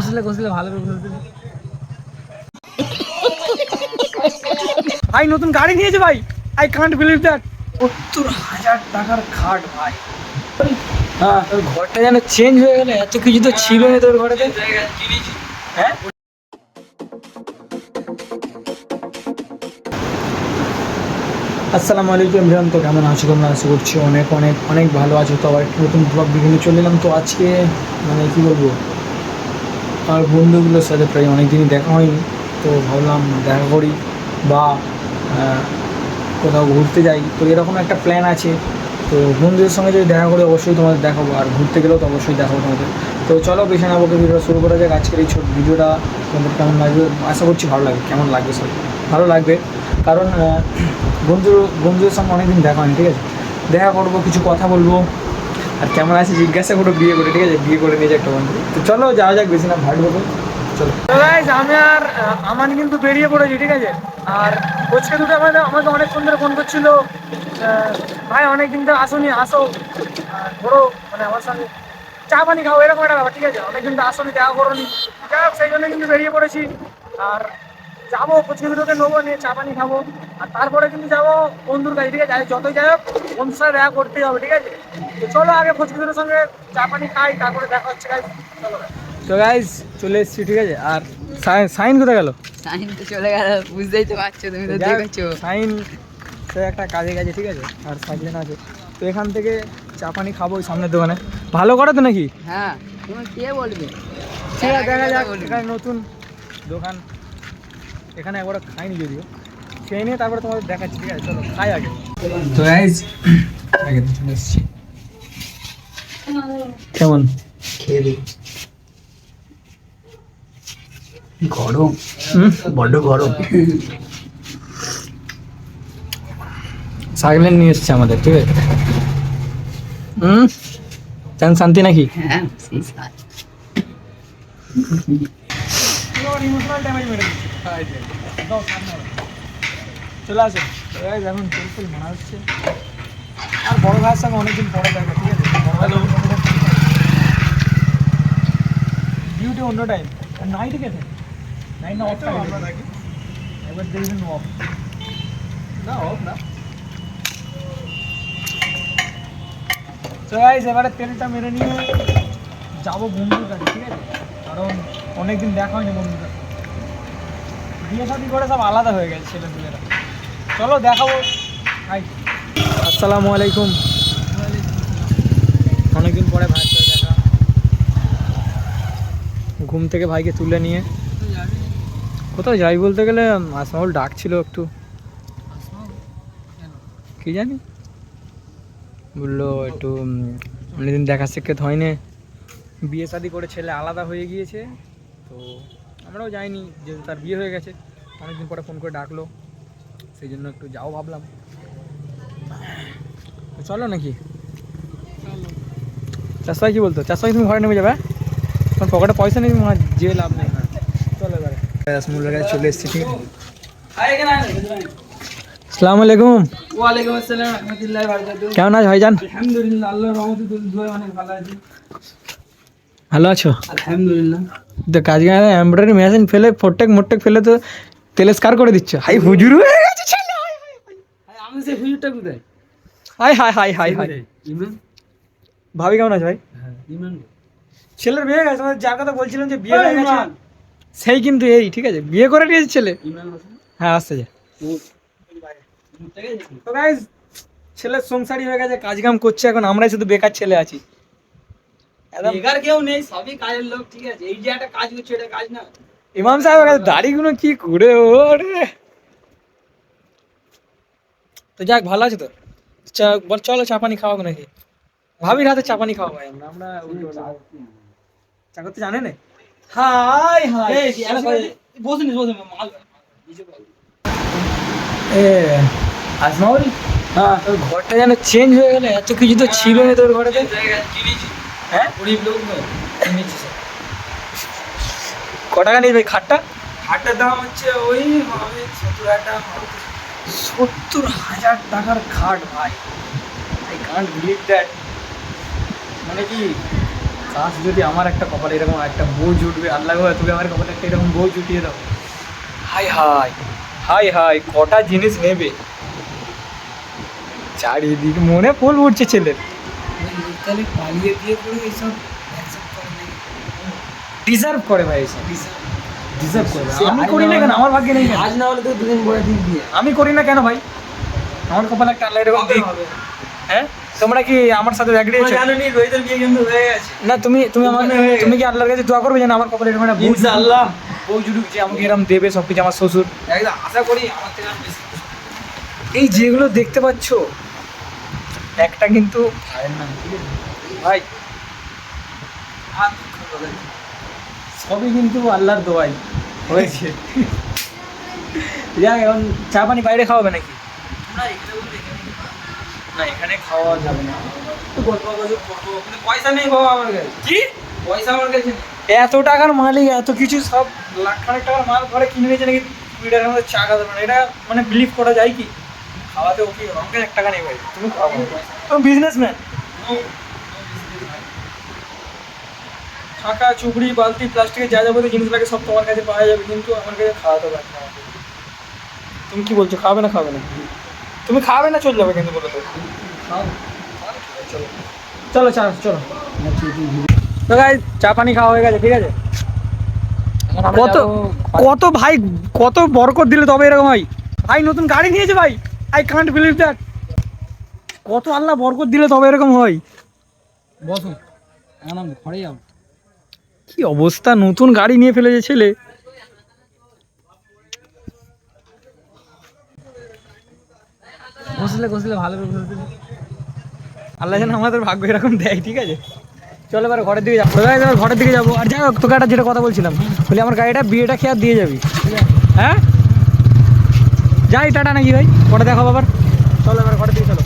ঘষলে ঘষলে ভালো করে ভাই নতুন গাড়ি নিয়েছে ভাই। আই কান্ট বিলিভ দ্যাট সত্তর হাজার টাকার খাট ভাই। হ্যাঁ। তোর ঘরটা যেন চেঞ্জ হয়ে গেলে এত কিছু তো ছিল না তোর ঘরেতে। হ্যাঁ? আসসালামু আলাইকুম ইমরান তো কেমন আছো তোমরা? আশা করছি অনেক অনেক অনেক ভালো আছো। তো আবার একটা নতুন ব্লগ বিভিন্ন চলে এলাম। তো আজকে মানে কী বলব? আমার বন্ধুগুলোর সাথে প্রায় অনেক দিনই দেখা হয়নি। তো ভাবলাম দেখা করি বা কোথাও ঘুরতে যাই। তো এরকম একটা প্ল্যান আছে। তো বন্ধুদের সঙ্গে যদি দেখা করি, অবশ্যই তোমাদের দেখাবো। আর ঘুরতে গেলেও তো অবশ্যই দেখাবো তোমাদের। তো চলো, বেশি না বকে ভিডিওটা শুরু করা যাক। আজকের এই ছোট ভিডিওটা তোমাদের কেমন লাগবে? আশা করছি ভালো লাগবে। কেমন লাগবে সব ভালো লাগবে। কারণ বন্ধু বন্ধুদের সঙ্গে অনেকদিন দেখা হয়নি, ঠিক আছে? দেখা করব, কিছু কথা বলব। আর কেমন আছে জিজ্ঞাসা করো বিয়ে করে ঠিক আছে? বিয়ে করে নিয়ে একটা বন্ধু। তো চলো যাওয়া যাক বেশি না ভাট বলব চলো। আমি আর আমার কিন্তু বেরিয়ে পড়েছি ঠিক আছে? আর কোচকে দুটো আমাদের আমাকে অনেকক্ষণ ধরে ফোন করছিল। ভাই অনেকদিন তো আসোনি আসো। ধরো মানে আমার সঙ্গে চা পানি খাও এরকম একটা ব্যাপার ঠিক আছে? অনেকদিন তো আসোনি দেখা করোনি। যাই হোক, সেই জন্য কিন্তু বেরিয়ে পড়েছি। আর যাব কোচকে দুটোকে নেব নিয়ে চা পানি খাব। আর তারপরে কিন্তু যাব বন্ধুর কাছে ঠিক আছে? যতই যাই হোক বন্ধুর সাথে দেখা করতেই হবে ঠিক আছে? তো চলো আগে কোচকে দুটোর সঙ্গে চা পানি খাই তারপরে দেখা হচ্ছে গাইজ চলো। তো গাইজ চলে এসেছি ঠিক আছে? আর সাইন কোথায় গেল? সাইন তো চলে গেল বুঝতেই তো পারছ তুমি তো দেখেছ। সাইন সে একটা কাজে গেছে ঠিক আছে? আর সাইলেন আছে তো এখান থেকে চা পানি খাব ওই সামনের দোকানে। ভালো করে তো নাকি? হ্যাঁ তুমি কে বলবে? ঠিক আছে দেখা যাক এখানে নতুন দোকান। এখানে একবার খাইনি যদিও। খেয়ে নিয়ে তারপরে তোমাদের দেখাচ্ছি ঠিক আছে? চলো খাই আগে। তো গাইজ আগে এসেছি। কেমন? খেয়ে দিই গরম। বড্ড গরম। সাইলেন্ট নিয়ে এসছে আমাদের ঠিক আছে? হুম? চান শান্তি নাকি? হ্যাঁ মেরে চলে আসে এখন ফুল মানা হচ্ছে। আর বড় ভাইয়ের সঙ্গে অনেকদিন পরে দেখা ঠিক আছে? বড় ভাই ডিউটি অন্য টাইম আর নাইটে গেছে। নাইট না অফ আমরা থাকি। এবার দেখবেন অফ না অফ না। তো গাইজ এবারে তেলটা মেরে নিয়ে যাব বন্ধুর কাছে ঠিক আছে? কারণ অনেকদিন দেখা হয়নি বন্ধুরা বিয়ে শাদি করে সব আলাদা হয়ে গেছে ছেলে চলো দেখাবো। হাই আসসালামু আলাইকুম অনেকদিন পরে ভাইয়ের সাথে দেখা ঘুম থেকে ভাইকে তুলে নিয়ে। কোথাও যাই বলতে গেলে আসমাউল ডাকছিল একটু। কি জানি? বলল একটু অনেকদিন দেখা সাক্ষাৎ হয়নি। বিয়ে শাদি করে ছেলে আলাদা হয়ে গিয়েছে। তো আমরাও যাইনি যেহেতু তার বিয়ে হয়ে গেছে। অনেকদিন পরে ফোন করে ডাকলো। সেই জন্য একটু যাও ভাবলাম। চলো নাকি? চাষবাই কি বলতো? চাষবাই তুমি ঘরে নেমে যাবে হ্যাঁ? পকেটে পয়সা নেই মনে হয় যে লাভ নেই। না চলো এবারে। রসমুল্লার কাছে চলে এসেছি ঠিক আছে? আসসালামু আলাইকুম। ওয়ালাইকুম আসসালাম রহমতুল্লাহ বারাকাতু কেমন আছো ভাইজান? আলহামদুলিল্লাহ আল্লাহর রহমতে দোয়া অনেক ভালো আছি। ভালো আছো? আলহামদুলিল্লাহ। তো কাজ এমব্রয়ডারি মেশিন ফেলে ফোরটেক মোটটেক ফেলে তো তেলেস্কার করে দিচ্ছ। হাই হুজুর হয়ে গেছে ছেলে হাই হাই হাই। আমি সেই হুজুরটা কোথায়? Hi hi hi hi hi. ভাবি কেমন আছে ভাই? হ্যাঁ ইমরান। ছেলের বিয়ে গেছে তোমাদের যার কথা বলছিলাম যে বিয়ে হয়ে গেছে সেই কিন্তু এই ঠিক আছে বিয়ে করে নিয়েছে ছেলে। হ্যাঁ আসতে যা। তো গাইজ ছেলের সংসারই হয়ে গেছে কাজ কাম করছে এখন আমরাই শুধু বেকার ছেলে আছি। বেকার কেউ নেই সবই কাজের লোক ঠিক আছে। এই যে একটা কাজ করছে এটা কাজ না। ইমাম সাহেবের কাছে দাড়িগুলো কি করে ওরে। তো যাক ভালো আছে তো? চলো চা পানি খাওয়াবো নাকি? ভাবির হাতে চা পানি খাওয়াবো। আমরা আমরা উল্টো চা করতে জানে না? Hi hi. বসে নি এ আজমাউল হ্যাঁ। তোর ঘরটা যেন চেঞ্জ হয়ে গেলে এত কিছু তো ছিল না তোর ঘরেতে। হ্যাঁ? গরিব লোক ক টাকা নিস ভাই খাটটা? হাটের দাম হচ্ছে ওই হবে সত্তর হাজার টাকা। সত্তর হাজার টাকার খাট ভাই। আই কান্ট বিলিভ দ্যাট মানে কি? কাজ যদি আমার একটা কপালে এরকম একটা বউ জুটবে আল্লাহ তুমি আমার কপালে একটা এরকম বউ জুটিয়ে দাও। হাই হাই হাই হাই কটা জিনিস নেবে? চারিদিক মনে ফুল উঠছে ছেলের। তাহলে পালিয়ে বিয়ে করে এইসব ডিজার্ভ করে ভাই এসব ডিজার্ভ করে আমি করি না কেন? আমার ভাগ্যে নেই আজ না হলে তো দুদিন পরে ঠিক বিয়ে। আমি করি না কেন ভাই? আমার কপালে একটা আল্লাহ এরকম হ্যাঁ? তোমরা কি আমার সাথে এগ্রি আছো? জানো নি রোহিতের বিয়ে কিন্তু হয়ে গেছে। না তুমি তুমি আমার তুমি কি আল্লাহর কাছে দোয়া করবে যেন আমার কপালে এরকম একটা জুটুক? ইনশাআল্লাহ। বউ জুটুক যে আমাকে এরকম দেবে সব কিছু আমার শ্বশুর। একদম আশা করি আমার থেকে বেশি এই যেগুলো দেখতে পাচ্ছ একটা কিন্তু? ভাই। না। সবই কিন্তু আল্লাহর দোয়াই। হয়েছে। যাক এখন চা পানি বাইরে খাওয়াবে নাকি? তোমরা এখানে বলবে এখানে কি করো? না এখানে খাওয়া যাবে না। একটু গল্প গুজব করব কিন্তু পয়সা নেই বাবা আমার কাছে। কি? পয়সা আমার কাছে নেই। এত টাকার মালিক এত কিছু সব লাখ খানেক টাকার মাল ঘরে কিনে নিয়েছে নাকি কুড়ি টাকার মধ্যে চা খাতে পারে এটা মানে বিলিভ করা যায় কি? খাওয়াতে ওকে আমাকে এক টাকা নেই ভাই। তুমি খাওয়াবো তুমি বিজনেসম্যান ছাকা চুবড়ি বালতি প্লাস্টিকের যা যাবতীয় জিনিস লাগে সব তোমার কাছে পাওয়া যাবে কিন্তু আমার কাছে খাওয়াতে পারবে না। আমাকে। তুমি কি বলছো? খাবে না খাবে না। তুমি খাবে না চলে যাবে কিন্তু বলে তো? চলো চলো চলো তো গাই চা পানি খাওয়া হয়ে গেছে ঠিক আছে? কত কত ভাই কত বরকত দিলে তবে এরকম হয়। ভাই নতুন গাড়ি নিয়েছে ভাই। আই কান্ট বিলিভ দ্যাট কত আল্লাহ বরকত দিলে তবে এরকম হয়। বসো। ঘরে যাও কি অবস্থা? নতুন গাড়ি নিয়ে ফেলেছে ছেলে। বসলে বসলে ভালো করে আল্লাহ যেন আমাদের ভাগ্য এরকম দেয় ঠিক আছে? চলো এবার ঘরের দিকে যাব। ভাই এবার ঘরের দিকে যাব। আর যাই হোক তোকে একটা যেটা কথা বলছিলাম বলি আমার গাড়িটা বিয়েটা খেয়ে দিয়ে যাবি। হ্যাঁ? যাই টাটা নাকি ভাই? পরে দেখো আবার। চলো এবার ঘরের দিকে চলো।